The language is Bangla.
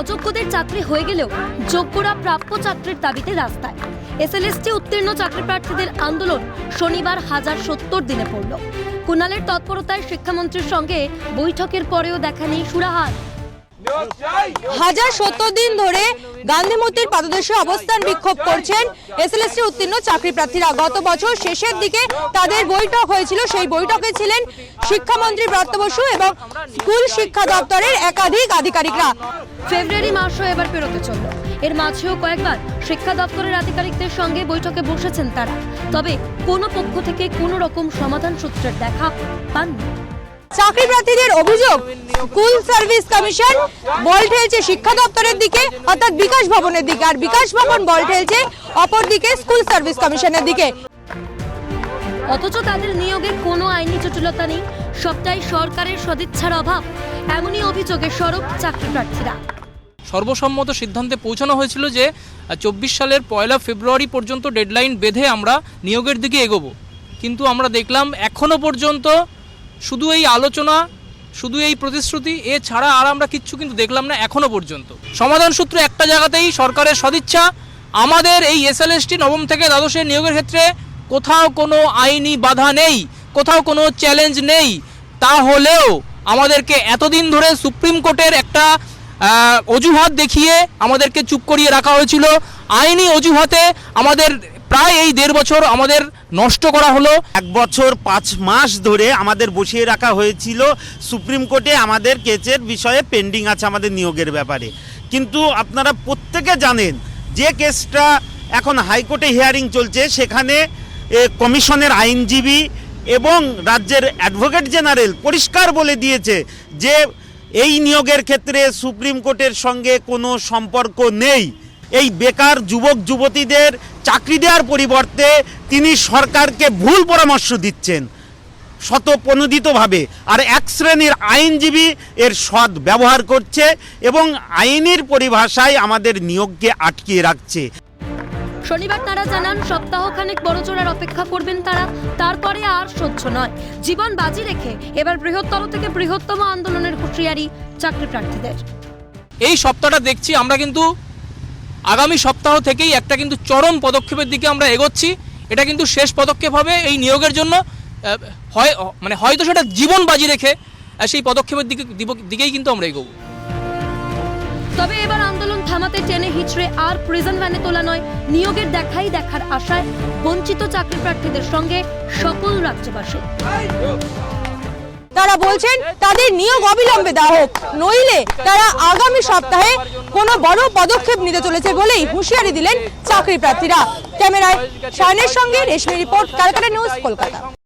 অযোগ্যদের চাকরি হয়ে গেলেও যোগ্যরা প্রাপ্য চাকরির দাবিতে রাস্তায়। এসএলএসটি উত্তীর্ণ চাকরি প্রার্থীদের আন্দোলন শনিবার হাজার সত্তর দিনে পড়ল। কুণালের তৎপরতায় শিক্ষামন্ত্রীর সঙ্গে বৈঠকের পরেও দেখা নেই সুরাহার। হাজার সত্তর দিন ধরে গান্ধী মূর্তির পাদদেশে অবস্থান বিক্ষোভ করছেন এসএলএসটি উত্তীর্ণ চাকরি প্রার্থীরা। গত বছর শেষের দিকে তাদের বৈঠক হয়েছিল। সেই বৈঠকে ছিলেন শিক্ষামন্ত্রী ব্রত বসু এবং স্কুল শিক্ষা দপ্তরের একাধিক আধিকারিকরা। ফেব্রুয়ারি মাসও এবার পেরোতে চলল। এর মাঝেও কয়েকবার শিক্ষা দপ্তরের আধিকারিকদের সঙ্গে বৈঠকে বসেছেন তারা। তবে কোনো পক্ষ থেকে কোনো রকম সমাধান সূত্রের দেখা পাননি। চাকরি প্রার্থীদের অভিযোগ স্কুল সার্ভিস কমিশন বল ঠেলছে শিক্ষা দপ্তরের দিকে অর্থাৎ বিকাশ ভবনের দিকে আর বিকাশ ভবন বল ঠেলছে অপর দিকে স্কুল সার্ভিস কমিশনের দিকে। অথচ তাদের নিয়োগে কোনো আইনি জটিলতা নেই সবটাই সরকারের সদিচ্ছার অভাব এমনই অভিযোগে সরব চাকরি প্রার্থীরা সর্বসম্মত সিদ্ধান্তে পৌঁছানো হয়েছিল যে চব্বিশ সালের পয়লা ফেব্রুয়ারি পর্যন্ত ডেডলাইন বেঁধে আমরা নিয়োগের দিকে এগোবো। কিন্তু আমরা দেখলাম এখনও পর্যন্ত শুধু এই আলোচনা, শুধু এই প্রতিশ্রুতি এ ছাড়া আর আমরা কিচ্ছু কিন্তু দেখলাম না এখনও পর্যন্ত। সমাধান সূত্র একটা জায়গাতেই সরকারের সদিচ্ছা। আমাদের এই এসএলএসটি নবম থেকে দ্বাদশের নিয়োগের ক্ষেত্রে কোথাও কোনো আইনি বাধা নেই, কোথাও কোনো চ্যালেঞ্জ নেই। তাহলেও আমাদেরকে এতদিন ধরে সুপ্রিম কোর্টের একটা অজুহাত দেখিয়ে আমাদেরকে চুপ করিয়ে রাখা হয়েছিল। আইনি অজুহাতে আমাদের প্রায় এই দেড় বছর আমাদের নষ্ট করা হলো। এক বছর পাঁচ মাস ধরে আমাদের বসিয়ে রাখা হয়েছিল। সুপ্রিম কোর্টে আমাদের কেচের বিষয়ে পেন্ডিং আছে আমাদের নিয়োগের ব্যাপারে। কিন্তু আপনারা প্রত্যেকে জানেন, যে কেসটা এখন হাইকোর্টে হিয়ারিং চলছে, সেখানে কমিশনের আইনজীবী এবং রাজ্যের অ্যাডভোকেট জেনারেল পরিষ্কার বলে দিয়েছে যে, এই নিয়োগের ক্ষেত্রে সুপ্রিম কোর্টের সঙ্গে কোনো সম্পর্ক নেই। এই বেকার যুবক যুবতীদের চাকরি দেওয়ার পরিবর্তে তিনি সরকারকে ভুল পরামর্শ দিচ্ছেন শতপ্রণোদিতভাবে আর এক শ্রেণির আইনজীবী এর সৎ ব্যবহার করছে এবং আইনের পরিভাষায় আমাদের নিয়োগকে আটকিয়ে রাখছে। শনিবার তারা জানান সপ্তাহখানেক বড়জোড়ার অপেক্ষা করবেন তারা। তারপরে আর সহ্য নয়। জীবন বাজি রেখে এবার বৃহত্তর থেকে বৃহত্তম আন্দোলনের হুঁশিয়ারি চাকরি প্রার্থীদের। এই সপ্তাহটা দেখছি আমরা কিন্তু আগামী সপ্তাহ থেকেই একটা কিন্তু চরম পদক্ষেপের দিকে আমরা এগোচ্ছি। এটা কিন্তু শেষ পদক্ষেপ হবে এই নিয়োগের জন্য। হয় মানে হয়তো সেটা জীবন বাজি রেখে সেই পদক্ষেপের দিকে দিকেই কিন্তু আমরা এগোবো। তবে এবার আন্দোলন থামাতে টেনে হিচড়ে আর প্রিজন ভ্যানে তোলা নয়, নিয়োগের দেখাই দেখার আশায় বঞ্চিত চাকরি প্রার্থীদের সঙ্গে সকল রাজ্যবাসী। তারা বলছেন তাদের নিয়োগ অবিলম্বে দেওয়া হোক। নইলে তারা আগামী সপ্তাহে কোনো বড় পদক্ষেপ নিতে চলেছে বলেই হুঁশিয়ারি দিলেন চাকরি প্রার্থীরা। ক্যামেরায় শায়নের সঙ্গে Reshmi report, Calcutta news, Kolkata.